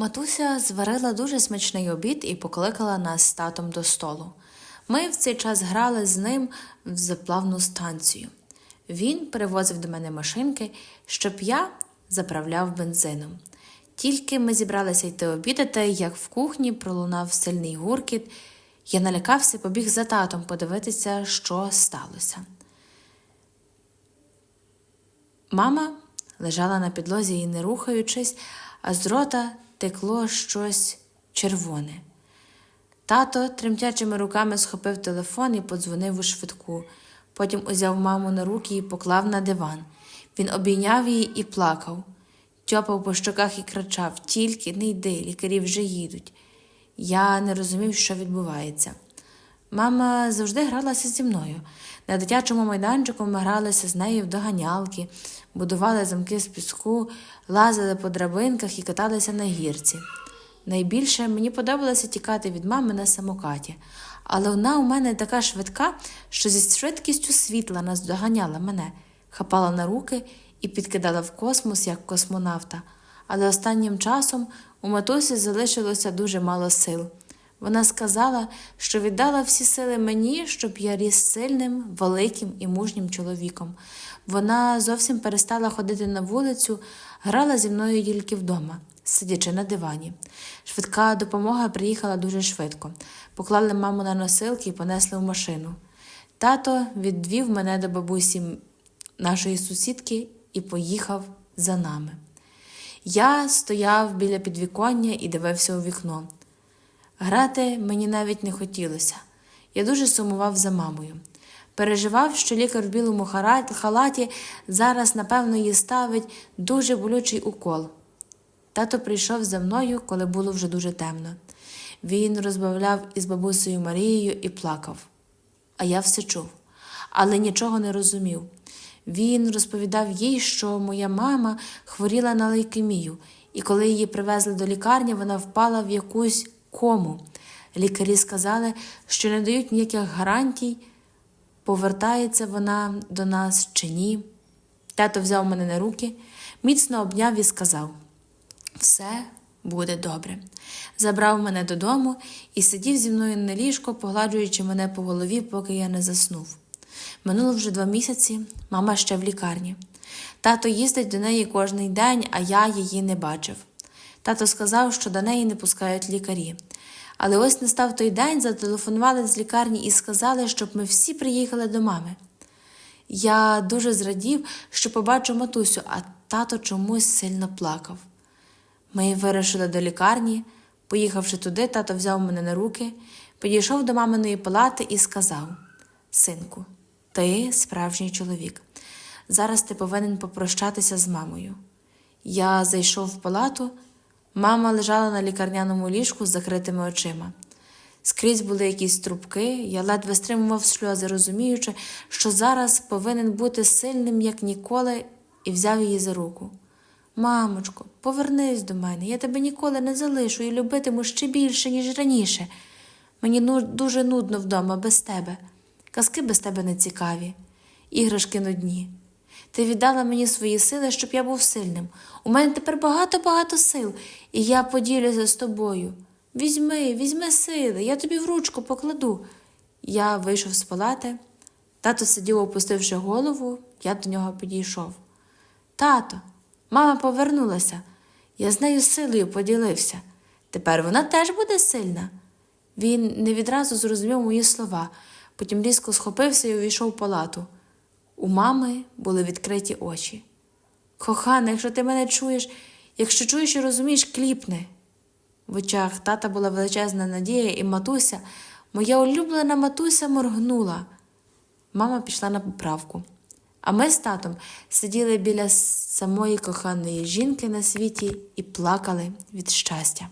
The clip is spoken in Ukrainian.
Матуся зварила дуже смачний обід і покликала нас з татом до столу. Ми в цей час грали з ним в заплавну станцію. Він перевозив до мене машинки, щоб я заправляв бензином. Тільки ми зібралися йти обідати, як в кухні пролунав сильний гуркіт. Я налякався, побіг за татом подивитися, що сталося. Мама лежала на підлозі і не рухаючись, а з рота текло щось червоне. Тато тремтячими руками схопив телефон і подзвонив у швидку. Потім узяв маму на руки і поклав на диван. Він обійняв її і плакав, тьопав по щоках і кричав: Тільки не йди, лікарі вже їдуть. Я не розумів, що відбувається. Мама завжди гралася зі мною. На дитячому майданчику ми гралися з нею в доганялки, будували замки з піску, лазили по драбинках і каталися на гірці. Найбільше мені подобалося тікати від мами на самокаті, але вона у мене така швидка, що зі швидкістю світла наздоганяла мене, хапала на руки і підкидала в космос як космонавта. Але останнім часом у матусі залишилося дуже мало сил. Вона сказала, що віддала всі сили мені, щоб я ріс сильним, великим і мужнім чоловіком. Вона зовсім перестала ходити на вулицю, грала зі мною тільки вдома, сидячи на дивані. Швидка допомога приїхала дуже швидко. Поклали маму на носилки і понесли в машину. Тато відвів мене до бабусі нашої сусідки і поїхав за нами. Я стояв біля підвіконня і дивився у вікно. Грати мені навіть не хотілося. Я дуже сумував за мамою. Переживав, що лікар в білому халаті зараз, напевно, їй ставить дуже болючий укол. Тато прийшов за мною, коли було вже дуже темно. Він розбавляв із бабусею Марією і плакав. А я все чув, але нічого не розумів. Він розповідав їй, що моя мама хворіла на лейкемію, і коли її привезли до лікарні, вона впала в якусь кому. Лікарі сказали, що не дають ніяких гарантій, повертається вона до нас чи ні. Тато взяв мене на руки, міцно обняв і сказав: все буде добре. Забрав мене додому і сидів зі мною на ліжко, погладжуючи мене по голові, поки я не заснув. Минуло вже два місяці, мама ще в лікарні. Тато їздить до неї кожний день, а я її не бачив. Тато сказав, що до неї не пускають лікарі. Але ось настав той день, зателефонували з лікарні і сказали, щоб ми всі приїхали до мами. Я дуже зрадів, що побачу матусю, а тато чомусь сильно плакав. Ми вирушили до лікарні. Поїхавши туди, тато взяв мене на руки, підійшов до маминої палати і сказав: Синку, ти справжній чоловік. Зараз ти повинен попрощатися з мамою. Я зайшов в палату, мама лежала на лікарняному ліжку з закритими очима. Скрізь були якісь трубки, я ледве стримував сльози, розуміючи, що зараз повинен бути сильним, як ніколи, і взяв її за руку. Мамочко, повернись до мене, я тебе ніколи не залишу і любитиму ще більше, ніж раніше. Мені ну, дуже нудно вдома без тебе. Казки без тебе не цікаві, іграшки нудні. Ти віддала мені свої сили, щоб я був сильним. У мене тепер багато-багато сил, і я поділюся з тобою. Візьми, візьми сили, я тобі в ручку покладу. Я вийшов з палати. Тато сидів, опустивши голову, я до нього підійшов. Тато, мама повернулася. Я з нею силою поділився. Тепер вона теж буде сильна. Він не відразу зрозумів мої слова, потім різко схопився і увійшов в палату. У мами були відкриті очі. Кохана, якщо ти мене чуєш, якщо чуєш і розумієш, кліпни. В очах тата була величезна надія, і матуся, моя улюблена матуся моргнула. Мама пішла на поправку. А ми з татом сиділи біля самої коханої жінки на світі і плакали від щастя.